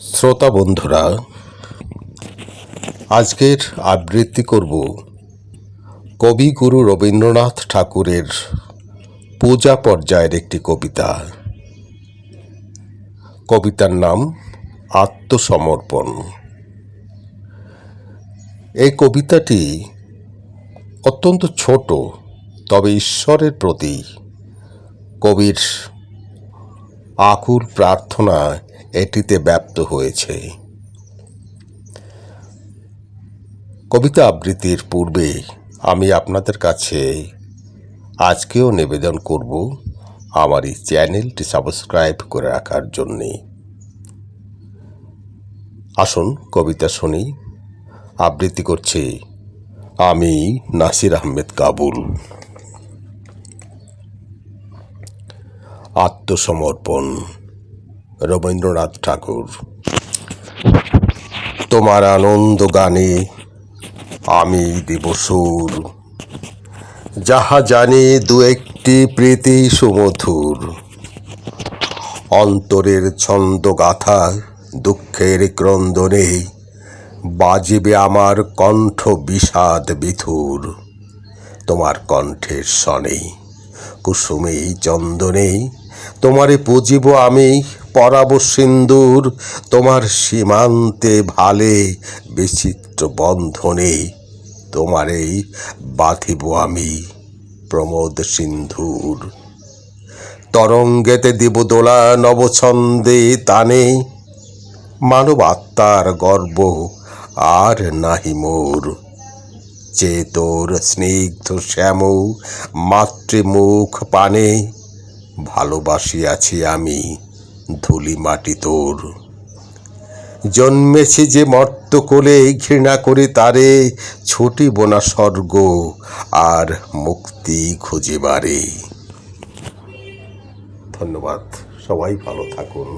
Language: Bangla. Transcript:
শ্রোতা বন্ধুরা, আজকের আবৃত্তি করব কবিগুরু রবীন্দ্রনাথ ঠাকুরের পূজা পর্যায়ের একটি কবিতা। কবিতার নাম আত্মসমর্পণ। এই কবিতাটি অত্যন্ত ছোট, তবে ঈশ্বরের প্রতি কবির আকুল প্রার্থনা এটিতে ব্যপ্ত হয়েছে। কবিতা আবৃত্তির পূর্বে আমি আপনাদের কাছে আজকেও নিবেদন করব আমার এই চ্যানেলটি সাবস্ক্রাইব করে রাখার জন্যে। আসুন কবিতা শুনি। আবৃত্তি করছি আমি নাসির আহমেদ কাবুল। আত্মসমর্পণ। রবীন্দ্রনাথ ঠাকুর, তোমার আনন্দ গানে আমি দেব সুর যাহা জানি দু একটি প্রীতি সুমধুর। অন্তরের ছন্দ গাথা দুঃখের ক্রন্দনে বাজিবে আমার কণ্ঠ বিষাদ বিথুর তোমার কণ্ঠের সনে কুসুমে চন্দনে তোমারে পুজিব আমি, পরাব সিন্দুর। তোমার সীমান্তে ভালে বিচিত্র বন্ধনে তোমারেই বাঁধিব আমি, প্রমোদ সিন্ধুর। তরঙ্গেতে দিব দোলা নবছন্দে তানে, মানব আত্মার গর্ব আর নাহি মোর। যে তোর স্নিগ্ধ শ্যাম মাতৃমুখ পানে ভালোবাসিয়াছি আমি, ধুলি মাটি তোর। জন্মেছি যে মর্ত কোলে ঘৃণা করে তারে ছুটি বোনা স্বর্গ, আর মুক্তি খুঁজে বারে ধন্যবাদ, সবাই ভালো থাকুন।